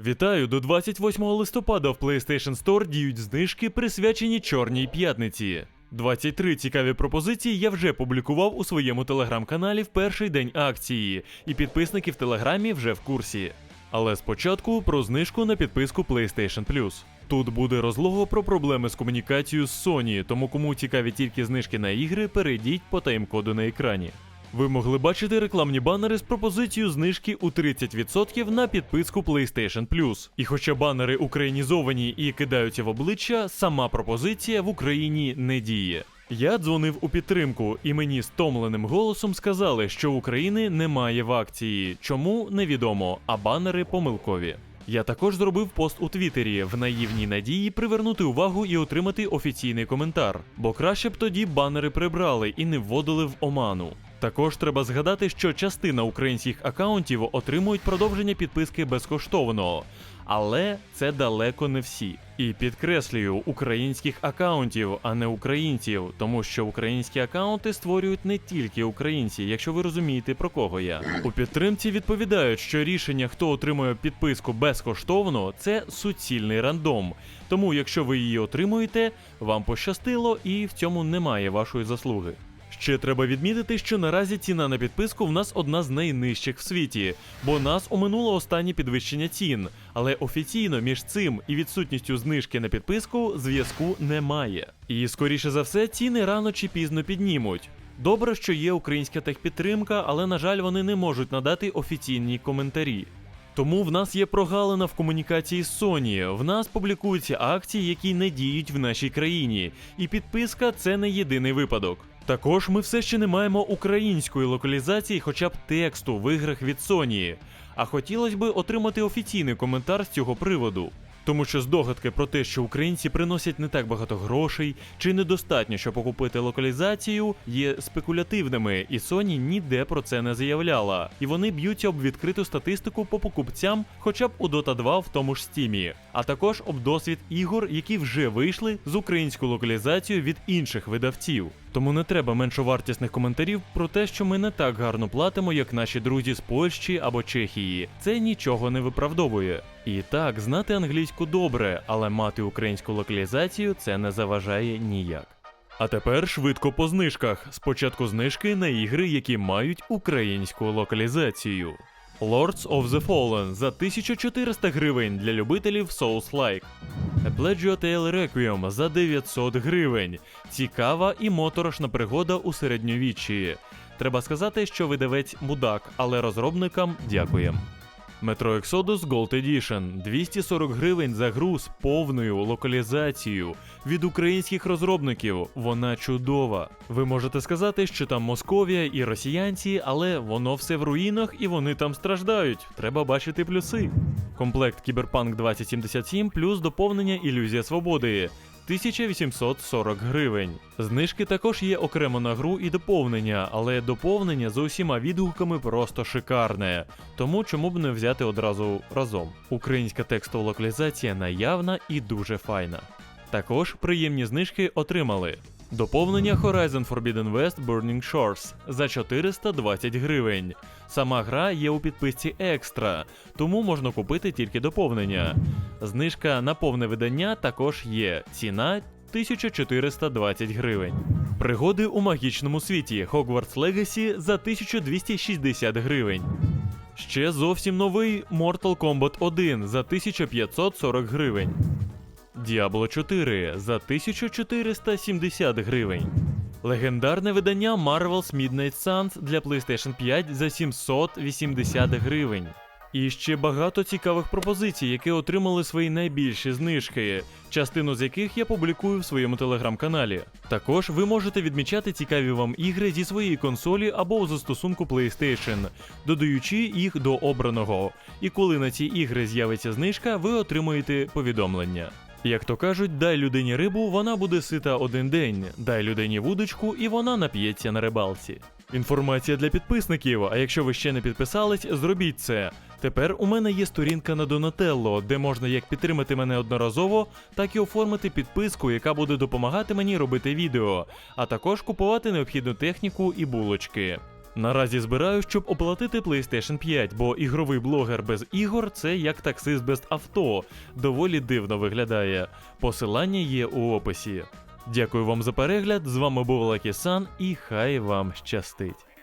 Вітаю! До 28 листопада в PlayStation Store діють знижки, присвячені Чорній п'ятниці. 23 цікаві пропозиції я вже публікував у своєму телеграм-каналі в перший день акції, і підписники в телеграмі вже в курсі. Але спочатку про знижку на підписку PlayStation Plus. Тут буде розлого про проблеми з комунікацією з Sony, тому кому цікаві тільки знижки на ігри, перейдіть по тайм-коду на екрані. Ви могли бачити рекламні банери з пропозицією знижки у 30% на підписку PlayStation Plus. І хоча банери українізовані і кидаються в обличчя, сама пропозиція в Україні не діє. Я дзвонив у підтримку, і мені стомленим голосом сказали, що України немає в акції. Чому невідомо, а банери помилкові. Я також зробив пост у Твіттері в наївній надії привернути увагу і отримати офіційний коментар, бо краще б тоді банери прибрали і не вводили в оману. Також треба згадати, що частина українських акаунтів отримують продовження підписки безкоштовно, але це далеко не всі. І підкреслюю українських акаунтів, а не українців, тому що українські акаунти створюють не тільки українці, якщо ви розумієте про кого я. У підтримці відповідають, що рішення, хто отримує підписку безкоштовно, це суцільний рандом. Тому, якщо ви її отримуєте, вам пощастило, і в цьому немає вашої заслуги. Ще треба відмітити, що наразі ціна на підписку в нас одна з найнижчих в світі, бо нас оминуло останнє підвищення цін. Але офіційно між цим і відсутністю знижки на підписку зв'язку немає. І скоріше за все, ціни рано чи пізно піднімуть. Добре, що є українська техпідтримка, але на жаль, вони не можуть надати офіційні коментарі. Тому в нас є прогалина в комунікації з Sony. В нас публікуються акції, які не діють в нашій країні, і підписка це не єдиний випадок. Також ми все ще не маємо української локалізації, хоча б тексту в іграх від Sony. А хотілося б отримати офіційний коментар з цього приводу. Тому що здогадки про те, що українці приносять не так багато грошей, чи недостатньо, щоб окупити локалізацію, є спекулятивними, і Sony ніде про це не заявляла. І вони б'ються об відкриту статистику по покупцям, хоча б у Dota 2 в тому ж Steam, а також об досвід ігор, які вже вийшли з українською локалізацією від інших видавців. Тому не треба меншовартісних коментарів про те, що ми не так гарно платимо, як наші друзі з Польщі або Чехії. Це нічого не виправдовує. І так, знати англійську добре, але мати українську локалізацію це не заважає ніяк. А тепер швидко по знижках. Спочатку знижки на ігри, які мають українську локалізацію. Lords of the Fallen за 1400 гривень для любителів Souls-like. Pledge Tale Requiem за 900 гривень. Цікава і моторошна пригода у середньовіччі. Треба сказати, що видавець мудак, але розробникам дякуємо. Metro Exodus Gold Edition 240 гривень за гру з повною локалізацією від українських розробників. Вона чудова. Ви можете сказати, що там Московія і росіянці, але воно все в руїнах і вони там страждають. Треба бачити плюси. Комплект Кіберпанк 2077 плюс доповнення Ілюзія Свободи. 1840 гривень. Знижки також є окремо на гру і доповнення, але доповнення з усіма відгуками просто шикарне. Тому чому б не взяти одразу разом. Українська текстова локалізація наявна і дуже файна. Також приємні знижки отримали. Доповнення Horizon Forbidden West Burning Shores за 420 гривень. Сама гра є у підписці екстра, тому можна купити тільки доповнення. Знижка на повне видання також є. Ціна 1420 гривень. Пригоди у магічному світі Hogwarts Legacy за 1260 гривень. Ще зовсім новий Mortal Kombat 1 за 1540 гривень. Diablo 4 за 1470 гривень. Легендарне видання Marvel's Midnight Suns для PlayStation 5 за 780 гривень. І ще багато цікавих пропозицій, які отримали свої найбільші знижки, частину з яких я публікую в своєму телеграм-каналі. Також ви можете відмічати цікаві вам ігри зі своєї консолі або у застосунку PlayStation, додаючи їх до обраного. І коли на ці ігри з'явиться знижка, ви отримуєте повідомлення. Як то кажуть, дай людині рибу, вона буде сита один день, дай людині вудочку, і вона нап'ється на рибалці. Інформація для підписників, а якщо ви ще не підписались, зробіть це. Тепер у мене є сторінка на Donatello, де можна як підтримати мене одноразово, так і оформити підписку, яка буде допомагати мені робити відео, а також купувати необхідну техніку і булочки. Наразі збираю, щоб оплатити PlayStation 5, бо ігровий блогер без ігор це як таксист без авто. Доволі дивно виглядає. Посилання є у описі. Дякую вам за перегляд. З вами був Лакі Сан і хай вам щастить.